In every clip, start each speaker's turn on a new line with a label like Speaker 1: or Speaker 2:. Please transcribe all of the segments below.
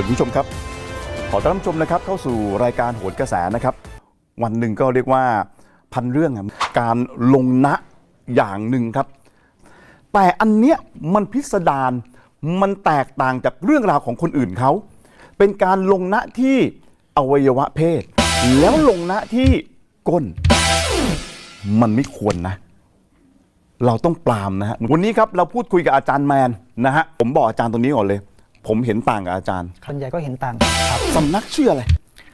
Speaker 1: วัสดีคุณผู้ชมครับ ขอต้อนรับชมนะครับเข้าสู่รายการโหนกระแสนะครับ วันหนึ่งก็เรียกว่าพันเรื่องการลงนะอย่างหนึ่งครับ แต่อันเนี้ยมันพิสดารมันแตกต่างจากเรื่องราวของคนอื่นเขา เป็นการลงนะที่อวัยวะเพศ แล้วลงนะที่ก้น มันไม่ควรนะ เราต้องปรามนะฮะวันนี้ครับเราพูดคุยกับอาจารย์แมนนะฮะผมบอกอาจารย์ตรงนี้ก่อนเลย ผมเห็นต่างกับอาจารย์
Speaker 2: ส่วนใหญ่ก็เห็นต่างครับ
Speaker 1: สำนักชื่ออะไร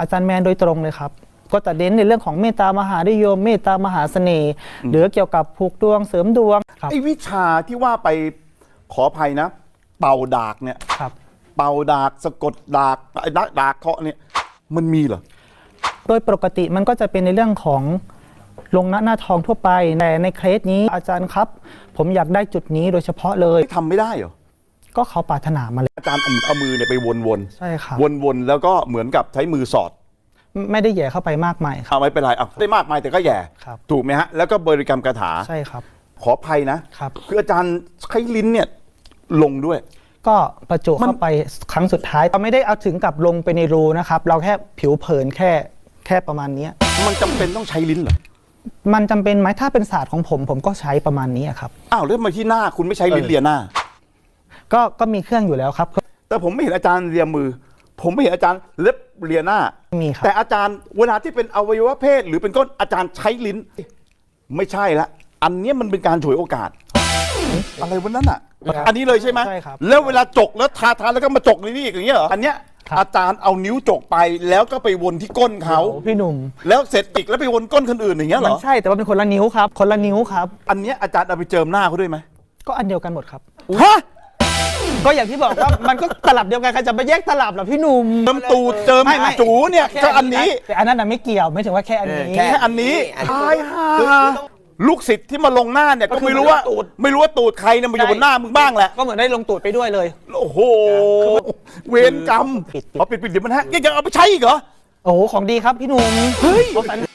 Speaker 2: อาจารย์แมนโดยตรงเลยครับ ก็จะเน้นในเรื่องของเมตตามหานิยม เมตตามหาเสน่ห์หรือเกี่ยวกับผูกดวงเสริมดวงครับ
Speaker 1: ไอ้วิชาที่ว่าไปขออภัยนะ เป่าดากเนี่ย
Speaker 2: ครับ
Speaker 1: เป่าดากสะกดดากไอ้ดากดากเคาะเนี่ยมันมีเหรอ
Speaker 2: โดยปกติมันก็จะเป็นในเรื่องของลงหน้าหน้าทองทั่วไปแต่ในเคสนี้อาจารย์ครับ ผมอยากได้จุดนี้โดยเฉพาะเลย
Speaker 1: ทำไม่ได้เหรอ
Speaker 2: ก็เขาปรารถนามาเลย
Speaker 1: อาจารย์เอาเอามือเนี่ยไปวน
Speaker 2: ใช่ครับ
Speaker 1: ๆวนๆแล้วก็เหมือนกับใช้มือสอด
Speaker 2: ไม่ได้แหย่เข้าไปมากมายครับ
Speaker 1: เอาไม่เป็นไรเอาได้มากมายแต่ก็แย่
Speaker 2: ครับ
Speaker 1: ถูกไหมฮะ แล้วก็บริกรรมคาถา
Speaker 2: ใช่ครับ
Speaker 1: ขออภัยนะ
Speaker 2: ครับ
Speaker 1: คืออาจารย์ใช้ลิ้นเนี่ยลงด้วย
Speaker 2: ก็ประจุเข้าไปครั้งสุดท้ายเราไม่ได้เอาถึงกับลงไปในรูนะครับ เราแค่ผิวเผินแค่แค่ประมาณเนี้ย
Speaker 1: มันจำเป็นต้องใช้ลิ้นเหรอ
Speaker 2: มันจำเป็นไหมถ้าเป็นศาสตร์ของผม ผมก็ใช้ประมาณนี้อะครับ
Speaker 1: อ้าวแล้วทำไมาที่หน้าคุณไม่ใช้ลิ้น
Speaker 2: เออ
Speaker 1: เลียหน้า
Speaker 2: ก็ก็มีเครื่องอยู่แล้วครับ
Speaker 1: แต่ผมไม่เห็นอาจารย์เลียมือ ผมไม่เห็นอาจารย์เล็บเลียหน้า
Speaker 2: มีครับ
Speaker 1: แต่อาจารย์เวลาที่เป็นอวัยวะเพศ หรือเป็นก้นอาจารย์ใช้ลิ้น ไม่ใช่ละ อันเนี้ยมันเป็นการฉวยโอกาส อะไรวันนั้นอะ
Speaker 2: ครับ
Speaker 1: อันนี้เลยใช่ไหม
Speaker 2: ใช่ครับ
Speaker 1: แล้วเวลาจกแล้วทาทาแล้วก็มาจกในนี่อีกอย่างเงี้ยเหรออันเนี้ย
Speaker 2: ครับ
Speaker 1: อาจารย์เอานิ้วจกไปแล้วก็ไปวนที่ก้นเขา
Speaker 2: โอ้พี่หนุ่ม
Speaker 1: แล้วเสร็จอีกแล้วไปวนก้นคนอื่นอย่างเงี้ยเหร
Speaker 2: มัน
Speaker 1: อ
Speaker 2: ใช่แต่ว่าเป็นคนละนิ้วครับ คนละนิ้วครับ
Speaker 1: อันเนี้ยอาจารย์เอาไปเจิมหน้าเขาด้วยไหม
Speaker 2: ก็อันเดียวกันหมดครับ
Speaker 1: ฮะ
Speaker 2: ก็อย่างที่บอกว่ามันก็ตลับเดียวกันใครจะไปแยกตลับเหรอพี่หนุ่ม
Speaker 1: เจิมตูดเจิม
Speaker 2: ไม่ไม่
Speaker 1: จูเนี่ยก็อันนี้
Speaker 2: แต่อันนั้นน่ะไม่เกี่ยวไม่ถึงว่าแค่อันนี้
Speaker 1: แค่อันนี้
Speaker 3: อันนี้
Speaker 1: ตายห่าลูกศิษย์ที่มาลงหน้าเนี่ยก็ไม่รู้ว่า
Speaker 2: ตูด
Speaker 1: ไม่รู้ว่าตูดใครเนี่ยมาอยู่
Speaker 2: ใช่
Speaker 1: บนหน้ามึงบ้างแหละ
Speaker 2: ก็เหมือนได้ลงตูดไปด้วยเลย
Speaker 1: โอ้โหเวรกรรม
Speaker 2: ปิดปิด
Speaker 1: เอาปิดปิดเดี๋ยวมันฮะยังจะเอาไปใช้อีกเหรอ
Speaker 2: โอ้โหของดีครับพี่หนุ่ม
Speaker 1: เฮ้ย
Speaker 2: เขาสรร